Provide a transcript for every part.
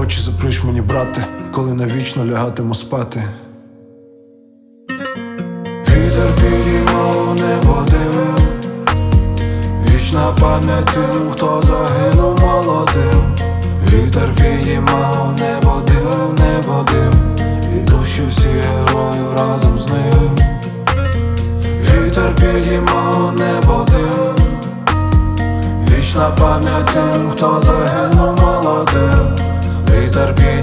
Очі заплющ мені, брате, коли навічно лягатиму спати. Вітер підіймав небо дим Вічна пам'ять тим, хто загинув молодим. Вітер підіймав небо дим, небо дим, і душі всі героїв разом з ним. Вітер підіймав небо дим Вічна пам'ять тим, хто загинув молодим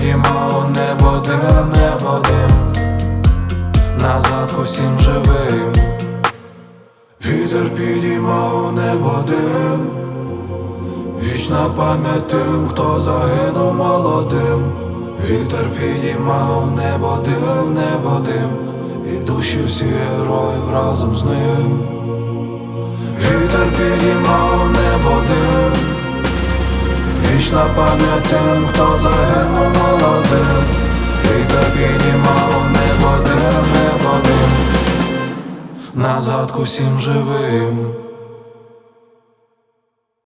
Підіймав небо дим, небо дим. Назад усім живим. Вітер підіймав небо дим. Вічна пам'ять тим, хто загинув молодим. Вітер підіймав небо дим, небо дим. І душі всі героїв разом з ним Вічна пам'ять тим, хто загинув молодим. І тобі німало не дим, не дим Назад усім живим